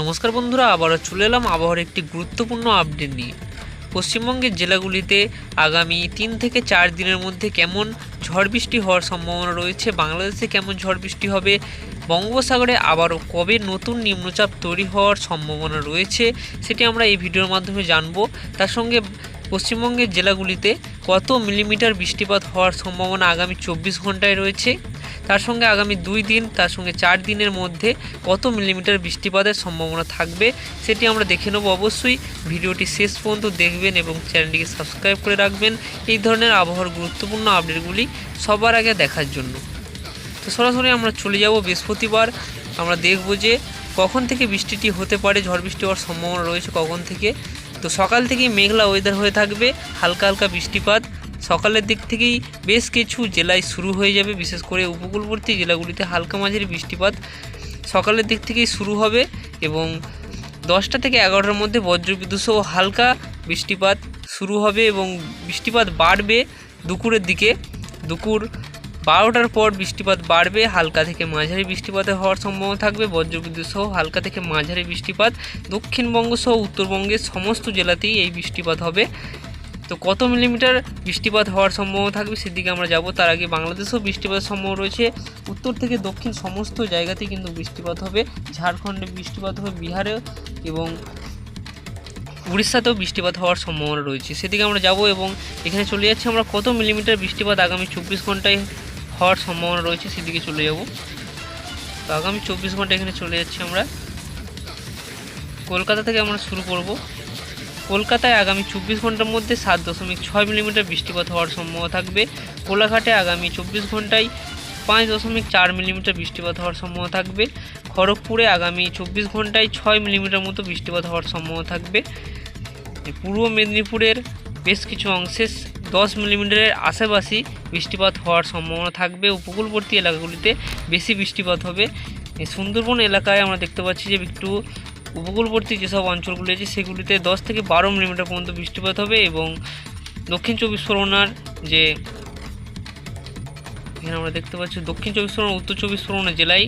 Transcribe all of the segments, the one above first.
নমস্কার বন্ধুরা, আবারও চলে এলাম আবহাওয়ার একটি গুরুত্বপূর্ণ আপডেট নিয়ে। পশ্চিমবঙ্গের জেলাগুলিতে আগামী তিন থেকে চার দিনের মধ্যে কেমন ঝড় বৃষ্টি হওয়ার সম্ভাবনা রয়েছে? বাংলাদেশে কেমন ঝড় বৃষ্টি হবে? বঙ্গোপসাগরে আবারও কবে নতুন নিম্নচাপ তৈরি হওয়ার সম্ভাবনা রয়েছে? সেটি আমরা এই ভিডিওর মাধ্যমে জানব। তার সঙ্গে পশ্চিমবঙ্গের জেলাগুলিতে কত মিলিমিটার বৃষ্টিপাত হওয়ার সম্ভাবনা আগামী চব্বিশ ঘন্টায় রয়েছে? তার সঙ্গে আগামী দুই দিন, তার সঙ্গে চার দিনের মধ্যে কত মিলিমিটার বৃষ্টিপাতের সম্ভাবনা থাকবে সেটি আমরা দেখে নেব অবশ্যই। ভিডিওটি শেষ পর্যন্ত দেখবেন এবং চ্যানেলটিকে সাবস্ক্রাইব করে রাখবেন। এই ধরনের আবহাওয়ার গুরুত্বপূর্ণ আপডেটগুলি সবার আগে দেখার জন্য। তো সরাসরি আমরা চলে যাব বৃহস্পতিবার। আমরা দেখব যে কখন থেকে বৃষ্টিটি হতে পারে, ঝড় বৃষ্টি হওয়ার সম্ভাবনা রয়েছে কখন থেকে। তো সকাল থেকেই মেঘলা ওয়েদার হয়ে থাকবে, হালকা হালকা বৃষ্টিপাত। সকালের দিক থেকেই বেশ কিছু জেলায় শুরু হয়ে যাবে, বিশেষ করে উপকূলবর্তী জেলাগুলিতে হালকা মাঝারি বৃষ্টিপাত। সকালের দিক থেকেই শুরু হবে এবং দশটা থেকে এগারোটার মধ্যে বজ্রবিদ্যুৎ সহ হালকা বৃষ্টিপাত শুরু হবে এবং বৃষ্টিপাত বাড়বে দুপুরের দিকে। দুপুর বারোটার পর বৃষ্টিপাত বাড়বে, হালকা থেকে মাঝারি বৃষ্টিপাতে হওয়ার সম্ভাবনা থাকবে, বজ্রবিদ্যুৎ সহ হালকা থেকে মাঝারি বৃষ্টিপাত। দক্ষিণবঙ্গ সহ উত্তরবঙ্গের সমস্ত জেলাতেই এই বৃষ্টিপাত হবে। তো কত মিলিমিটার বৃষ্টিপাত হওয়ার সম্ভাবনা থাকবে সেদিকে আমরা যাব। তার আগে বাংলাদেশেও বৃষ্টিপাতের সম্ভাবনা রয়েছে। উত্তর থেকে দক্ষিণ সমস্ত জায়গাতেই কিন্তু বৃষ্টিপাত হবে। ঝাড়খণ্ডে বৃষ্টিপাত হবে, বিহারে এবং উড়িষ্যাতেও বৃষ্টিপাত হওয়ার সম্ভাবনা রয়েছে। সেদিকে আমরা যাব এবং এখানে চলে যাচ্ছি আমরা কত মিলিমিটার বৃষ্টিপাত আগামী চব্বিশ ঘন্টায় হওয়ার সম্ভাবনা রয়েছে, সেদিকে চলে যাব। তো আগামী চব্বিশ ঘণ্টা এখানে চলে যাচ্ছি আমরা। কলকাতা থেকে আমরা শুরু করব। কলকাতায় আগামী চব্বিশ ঘণ্টার মধ্যে সাত দশমিক ছয় মিলিমিটার বৃষ্টিপাত হওয়ার সম্ভাবনা থাকবে। কোলাঘাটে আগামী চব্বিশ ঘন্টায় পাঁচ দশমিক চার মিলিমিটার বৃষ্টিপাত হওয়ার সম্ভাবনা থাকবে। খড়গপুরে আগামী চব্বিশ ঘন্টায় ছয় মিলিমিটার মতো বৃষ্টিপাত হওয়ার সম্ভাবনা থাকবে। পূর্ব মেদিনীপুরের বেশ কিছু অংশে দশ মিলিমিটারের আশেপাশি বৃষ্টিপাত হওয়ার সম্ভাবনা থাকবে। উপকূলবর্তী এলাকাগুলিতে বেশি বৃষ্টিপাত হবে। সুন্দরবন এলাকায় আমরা দেখতে পাচ্ছি যে একটু উপকূলবর্তী যেসব অঞ্চলগুলি আছে, সেগুলিতে দশ থেকে বারো মিলিমিটার পর্যন্ত বৃষ্টিপাত হবে এবং দক্ষিণ চব্বিশ পরগনার যে এখানে আমরা দেখতে পাচ্ছি, দক্ষিণ চব্বিশ পরগনা, উত্তর চব্বিশ পরগনা জেলায়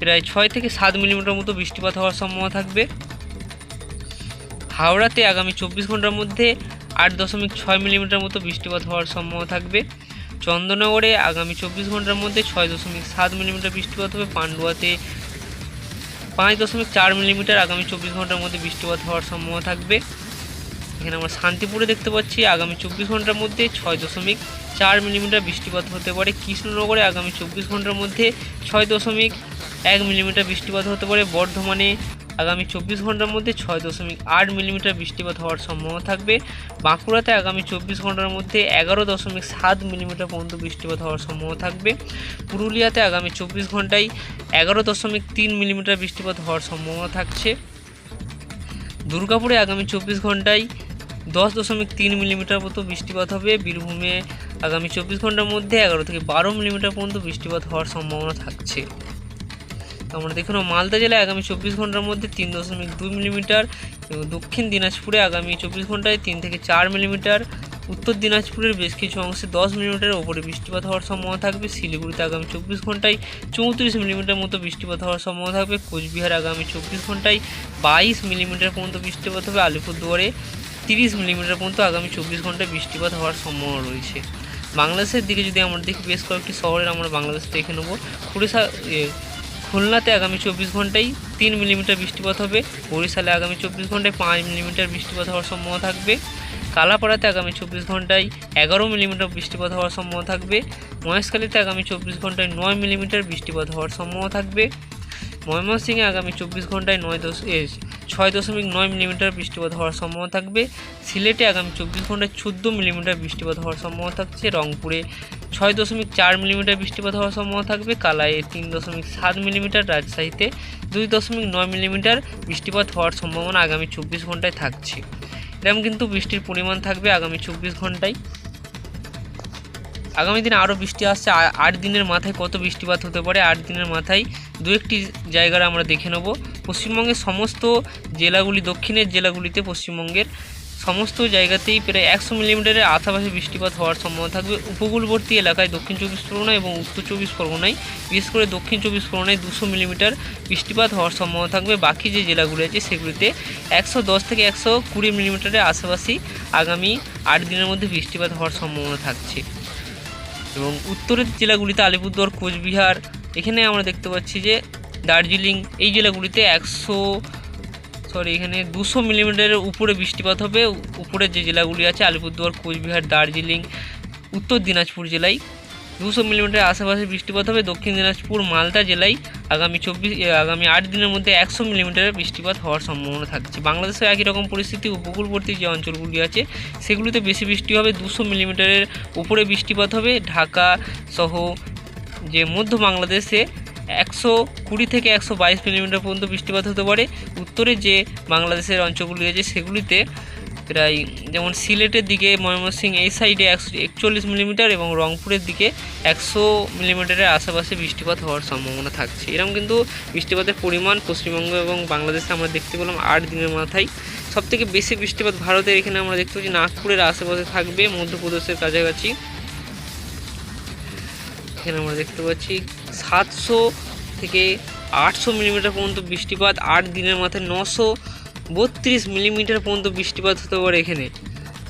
প্রায় ছয় থেকে সাত মিলিমিটার মতো বৃষ্টিপাত হওয়ার সম্ভাবনা থাকবে। হাওড়াতে আগামী চব্বিশ ঘণ্টার মধ্যে আট দশমিক ছয় মিলিমিটার মতো বৃষ্টিপাত হওয়ার সম্ভাবনা থাকবে। চন্দননগরে আগামী চব্বিশ ঘণ্টার মধ্যে ছয় দশমিক সাত মিলিমিটার বৃষ্টিপাত হবে। পান্ডুয়াতে পাঁচ দশমিক চার মিলিমিটার আগামী চব্বিশ ঘণ্টার মধ্যে বৃষ্টিপাত হওয়ার সম্ভাবনা থাকবে। এখানে আমরা শান্তিপুরে দেখতে পাচ্ছি, আগামী চব্বিশ ঘণ্টার মধ্যে ছয় দশমিক চার মিলিমিটার বৃষ্টিপাত হতে পারে। কৃষ্ণনগরে আগামী চব্বিশ ঘণ্টার মধ্যে ছয় দশমিক এক মিলিমিটার বৃষ্টিপাত হতে পারে। বর্ধমানে আগামী চব্বিশ ঘণ্টার মধ্যে ছয় দশমিক আট মিলিমিটার বৃষ্টিপাত হওয়ার সম্ভাবনা থাকবে। বাঁকুড়াতে আগামী চব্বিশ ঘণ্টার মধ্যে এগারো দশমিক সাত মিলিমিটার পর্যন্ত বৃষ্টিপাত হওয়ার সম্ভাবনা থাকবে। পুরুলিয়াতে আগামী চব্বিশ ঘন্টায় এগারো দশমিক তিন মিলিমিটার বৃষ্টিপাত হওয়ার সম্ভাবনা থাকছে। দুর্গাপুরে আগামী চব্বিশ ঘন্টায় দশ দশমিক তিন মিলিমিটার মতো বৃষ্টিপাত হবে। বীরভূমে আগামী চব্বিশ ঘণ্টার মধ্যে এগারো থেকে বারো মিলিমিটার পর্যন্ত বৃষ্টিপাত হওয়ার সম্ভাবনা থাকছে। আমরা দেখে মালদা জেলায় আগামী চব্বিশ ঘণ্টার মধ্যে তিন দশমিক দুই মিলিমিটার এবং দক্ষিণ দিনাজপুরে আগামী চব্বিশ ঘন্টায় তিন থেকে চার মিলিমিটার। উত্তর দিনাজপুরের বেশ কিছু অংশে দশ মিলিমিটারের ওপরে বৃষ্টিপাত হওয়ার সম্ভাবনা থাকবে। শিলিগুড়িতে আগামী চব্বিশ ঘন্টায় চৌত্রিশ মিলিমিটার মতো বৃষ্টিপাত হওয়ার সম্ভাবনা থাকবে। কোচবিহার আগামী চব্বিশ ঘন্টায় বাইশ মিলিমিটার পর্যন্ত বৃষ্টিপাত হবে। আলিপুরদুয়ারে তিরিশ মিলিমিটার পর্যন্ত আগামী চব্বিশ ঘন্টায় বৃষ্টিপাত হওয়ার সম্ভাবনা রয়েছে। বাংলাদেশের দিকে যদি আমরা দেখি বেশ কয়েকটি শহরের আমরা বাংলাদেশ দেখে নেব। খুড়িশা এ, খুলনাতে আগামী চব্বিশ ঘন্টায় তিন মিলিমিটার বৃষ্টিপাত হবে। বরিশালে আগামী চব্বিশ ঘন্টায় পাঁচ মিলিমিটার বৃষ্টিপাত হওয়ার সম্ভাবনা থাকবে। কালাপাড়াতে আগামী চব্বিশ ঘন্টায় এগারো মিলিমিটার বৃষ্টিপাত হওয়ার সম্ভাবনা থাকবে। মহেশখালীতে আগামী চব্বিশ ঘন্টায় নয় মিলিমিটার বৃষ্টিপাত হওয়ার সম্ভাবনা থাকবে। ময়মনসিংহে আগামী চব্বিশ ঘন্টায় নয় দশ ছয় দশমিক নয় মিলিমিটার বৃষ্টিপাত হওয়ার সম্ভাবনা থাকবে। সিলেটে আগামী চব্বিশ ঘন্টায় চোদ্দ মিলিমিটার বৃষ্টিপাত হওয়ার সম্ভাবনা থাকছে। রংপুরে ছয় দশমিক চার মিলিমিটার বৃষ্টিপাত হওয়ার সম্ভাবনা থাকবে। কালায়ে তিন দশমিক সাত মিলিমিটার, রাজশাহীতে দুই দশমিক নয় মিলিমিটার বৃষ্টিপাত হওয়ার সম্ভাবনা আগামী চব্বিশ ঘন্টায় থাকছে। এরকম কিন্তু বৃষ্টির পরিমাণ থাকবে আগামী চব্বিশ ঘন্টায় আগামী দিনে আরও বৃষ্টি আসছে। আট দিনের মাথায় কত বৃষ্টিপাত হতে পারে আট দিনের মাথায় দু একটি জায়গার আমরা দেখে নেব। পশ্চিমবঙ্গের সমস্ত জেলাগুলি, দক্ষিণের জেলাগুলিতে পশ্চিমবঙ্গের সমস্ত জায়গাতেই প্রায় একশো মিলিমিটারের আশেপাশে বৃষ্টিপাত হওয়ার সম্ভাবনা থাকবে। উপকূলবর্তী এলাকায় দক্ষিণ চব্বিশ পরগনা এবং উত্তর চব্বিশ পরগনায়, বিশেষ করে দক্ষিণ চব্বিশ পরগনায় দুশো মিলিমিটার বৃষ্টিপাত হওয়ার সম্ভাবনা থাকবে। বাকি যে জেলাগুলি আছে সেগুলিতে একশো দশ থেকে একশো কুড়ি মিলিমিটারের আশেপাশেই আগামী আট দিনের মধ্যে বৃষ্টিপাত হওয়ার সম্ভাবনা থাকছে। এবং উত্তরের জেলাগুলিতে আলিপুরদুয়ার, কোচবিহার, এখানে আমরা দেখতে পাচ্ছি যে দার্জিলিং, এই জেলাগুলিতে একশো সরি, এখানে দুশো মিলিমিটারের উপরে বৃষ্টিপাত হবে। উ- উপরের যে জেলাগুলি আছে, আলিপুরদুয়ার, কোচবিহার, দার্জিলিং, উত্তর দিনাজপুর জেলায় দুশো মিলিমিটার আশেপাশে বৃষ্টিপাত হবে। দক্ষিণ দিনাজপুর, মালদা জেলায় আগামী চব্বিশ আগামী আট দিনের মধ্যে একশো মিলিমিটারের বৃষ্টিপাত হওয়ার সম্ভাবনা থাকছে। বাংলাদেশে একই রকম পরিস্থিতি। উপকূলবর্তী যে অঞ্চলগুলি আছে, সেগুলিতে বেশি বৃষ্টি হবে। দুশো মিলিমিটারের উপরে বৃষ্টিপাত হবে। ঢাকা সহ যে মধ্য বাংলাদেশে একশো কুড়ি থেকে একশো বাইশ মিলিমিটার পর্যন্ত বৃষ্টিপাত হতে পারে। উত্তরে যে বাংলাদেশের অঞ্চলগুলি আছে সেগুলিতে প্রায় যেমন সিলেটের দিকে ময়মনসিংহ এই সাইডে একশো একচল্লিশ মিলিমিটার এবং রংপুরের দিকে একশো মিলিমিটারের আশেপাশে বৃষ্টিপাত হওয়ার সম্ভাবনা থাকছে। এরকম কিন্তু বৃষ্টিপাতের পরিমাণ পশ্চিমবঙ্গ এবং বাংলাদেশে আমরা দেখতে পেলাম আট দিনের মাথায়। সবথেকে বেশি বৃষ্টিপাত ভারতের এখানে আমরা দেখতে পাচ্ছি। নাগপুরের আশেপাশে থাকবে, মধ্যপ্রদেশের কাছাকাছি। এখানে আমরা দেখতে পাচ্ছি সাতশো থেকে আটশো মিলিমিটার পর্যন্ত বৃষ্টিপাত, আট দিনের মাথায় নশো বত্রিশ মিলিমিটার পর্যন্ত বৃষ্টিপাত হতে পারে এখানে।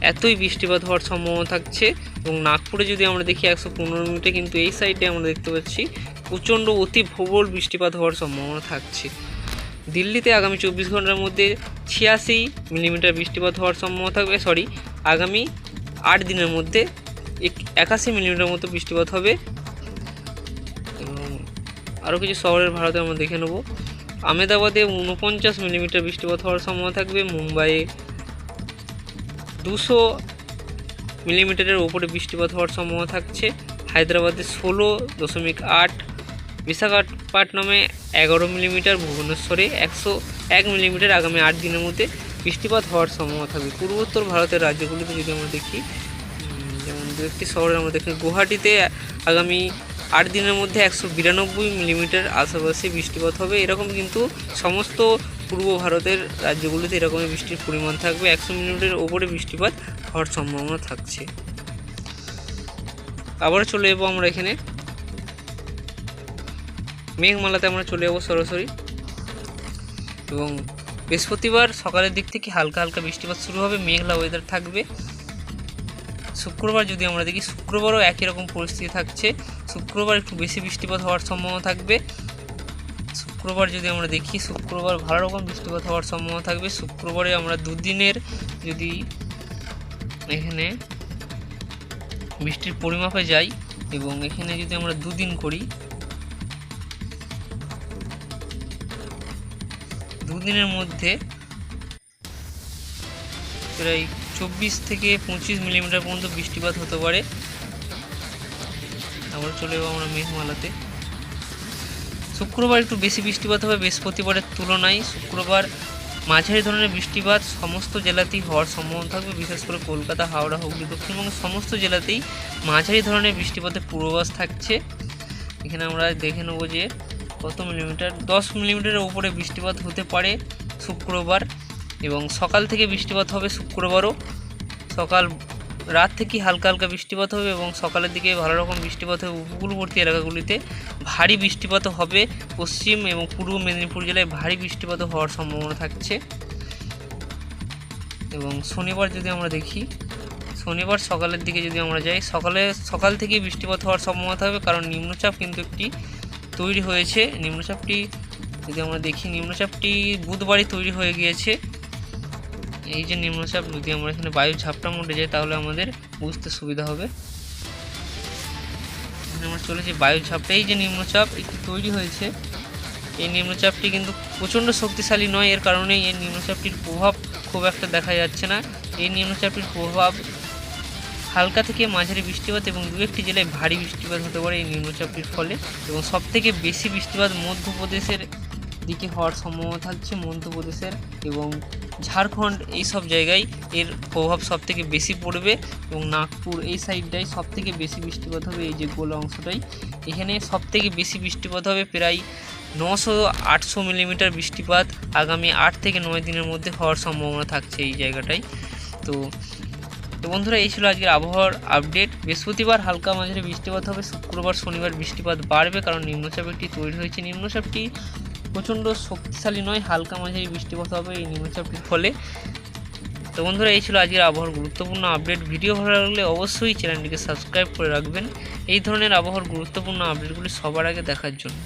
এতই বৃষ্টিপাত হওয়ার সম্ভাবনা থাকছে এবং নাগপুরে যদি আমরা দেখি একশো পনেরো মিনিটে কিন্তু এই সাইডে আমরা দেখতে পাচ্ছি প্রচণ্ড অতি প্রবল বৃষ্টিপাত হওয়ার সম্ভাবনা থাকছে। দিল্লিতে আগামী চব্বিশ ঘণ্টার মধ্যে ছিয়াশি মিলিমিটার বৃষ্টিপাত হওয়ার সম্ভাবনা থাকবে সরি আগামী আট দিনের মধ্যে এক- একাশি মিলিমিটার মতো বৃষ্টিপাত হবে। আরও কিছু শহরের ভারতে আমরা দেখে নেব। আমেদাবাদে উনপঞ্চাশ মিলিমিটার বৃষ্টিপাত হওয়ার সম্ভাবনা থাকবে। মুম্বাইয়ে দুশো মিলিমিটারের ওপরে বৃষ্টিপাত হওয়ার সম্ভাবনা থাকছে। হায়দ্রাবাদে ষোলো দশমিক আট, বিশাখাপট্টনমে এগারো মিলিমিটার, ভুবনেশ্বরে একশো এক মিলিমিটার। আগামী আট দিনের মধ্যে বৃষ্টিপাত হওয়ার সম্ভাবনা থাকবে। পূর্বোত্তর ভারতের রাজ্যগুলিতে যদি আমরা দেখি যেমন দু একটি শহরে আমরা দেখি, গুয়াহাটিতে আগামী আট দিনের মধ্যে একশো বিরানব্বই মিলিমিটার আশেপাশে বৃষ্টিপাত হবে। এরকম কিন্তু সমস্ত পূর্ব ভারতের রাজ্যগুলিতে এরকমই বৃষ্টির পরিমাণ থাকবে। একশো মিলিমিটারের ওপরে বৃষ্টিপাত হওয়ার সম্ভাবনা থাকছে। আবার চলে যাব আমরা এখানে। মেঘমালাতে আমরা চলে যাব সরাসরি। এবং বৃহস্পতিবার সকালের দিক থেকে হালকা হালকা বৃষ্টিপাত শুরু হবে। মেঘলা ওয়েদার থাকবে। শুক্রবার যদি আমরা দেখি, শুক্রবারও একই রকম পরিস্থিতি থাকছে। শুক্রবার একটু বেশি বৃষ্টিপাত হওয়ার সম্ভাবনা থাকবে। শুক্রবার যদি আমরা দেখি, শুক্রবার ভালো রকম বৃষ্টিপাত হওয়ার সম্ভাবনা থাকবে। শুক্রবারে আমরা দুদিনের যদি এখানে বৃষ্টির পরিমাপে যাই এবং এখানে যদি আমরা দুদিন করি, দুদিনের মধ্যে প্রায় চব্বিশ থেকে পঁচিশ মিলিমিটার পর্যন্ত বৃষ্টিপাত হতে পারে। আবার চলে যাব আমরা মেঘমালাতে। শুক্রবার একটু বেশি বৃষ্টিপাত হবে বৃহস্পতিবারের তুলনায়। শুক্রবার মাঝারি ধরনের বৃষ্টিপাত সমস্ত জেলাতেই হওয়ার সম্ভাবনা থাকবে, বিশেষ করে কলকাতা, হাওড়া, হুগলি দক্ষিণবঙ্গের সমস্ত জেলাতেই মাঝারি ধরনের বৃষ্টিপাতের পূর্বাভাস থাকছে। এখানে আমরা দেখে নেব যে কত মিলিমিটার, দশ মিলিমিটারের উপরে বৃষ্টিপাত হতে পারে শুক্রবার এবং সকাল থেকে বৃষ্টিপাত হবে শুক্রবারও। সকাল রাত থেকে হালকা হালকা বৃষ্টিপাত হবে এবং সকালের দিকে ভালো রকম বৃষ্টিপাত হবে। উপকূলবর্তী এলাকাগুলিতে ভারী বৃষ্টিপাত হবে। পশ্চিম এবং পূর্ব মেদিনীপুর জেলায় ভারী বৃষ্টিপাত হওয়ার সম্ভাবনা থাকছে। এবং শনিবার যদি আমরা দেখি, শনিবার সকালের দিকে যদি আমরা যাই, সকালে, সকাল থেকে বৃষ্টিপাত হওয়ার সম্ভাবনা থাকবে কারণ নিম্নচাপ কিন্তু একটি তৈরি হয়েছে। নিম্নচাপটি যদি আমরা দেখি, নিম্নচাপটি বুধবারই তৈরি হয়ে গিয়েছে। এই যে নিম্নচাপ যদি আমরা এখানে বায়ু ঝাপটা মোটে যাই, তাহলে আমাদের বুঝতে সুবিধা হবে। আমরা চলেছি বায়ু ঝাপটা এই যে নিম্নচাপ একটু তৈরি হয়েছে। এই নিম্নচাপটি কিন্তু প্রচণ্ড শক্তিশালী নয়, এর কারণে এই নিম্নচাপটির প্রভাব খুব একটা দেখা যাচ্ছে না। এই নিম্নচাপটির প্রভাব হালকা থেকে মাঝারি বৃষ্টিপাত এবং দু একটি জেলায় ভারী বৃষ্টিপাত হতে পারে এই নিম্নচাপটির ফলে। এবং সবথেকে বেশি বৃষ্টিপাত মধ্যপ্রদেশের দিকে হওয়ার সম্ভাবনা থাকছে মধ্যপ্রদেশের এবং ঝাড়খণ্ড এই সব জায়গায় এর প্রভাব সবথেকে বেশি পড়বে এবং নাগপুর এই সাইডটাই সবথেকে বেশি বৃষ্টিপাত হবে, এই যে গোল অংশটাই। এখানে সবথেকে বেশি বৃষ্টিপাত হবে প্রায় নশো আটশো মিলিমিটার বৃষ্টিপাত আগামী আট থেকে নয় দিনের মধ্যে হওয়ার সম্ভাবনা থাকছে এই জায়গাটায় তো তো বন্ধুরা, এই ছিল আজকের আবহাওয়ার আপডেট বৃহস্পতিবার হালকা মাঝারি বৃষ্টিপাত হবে, শুক্রবার, শনিবার বৃষ্টিপাত বাড়বে কারণ নিম্নচাপ একটি তৈরি হয়েছে। নিম্নচাপটি প্রচণ্ড শক্তিশালী নয়, হালকা মাঝারি বৃষ্টিপাত হবে এই নিম্নচাপটির ফলে। তো বন্ধুরা, এই ছিল আজকের আবহাওয়ার গুরুত্বপূর্ণ আপডেট ভিডিও ভালো লাগলে অবশ্যই চ্যানেলটিকে সাবস্ক্রাইব করে রাখবেন। এই ধরনের আবহাওয়ার গুরুত্বপূর্ণ আপডেটগুলি সবার আগে দেখার জন্য।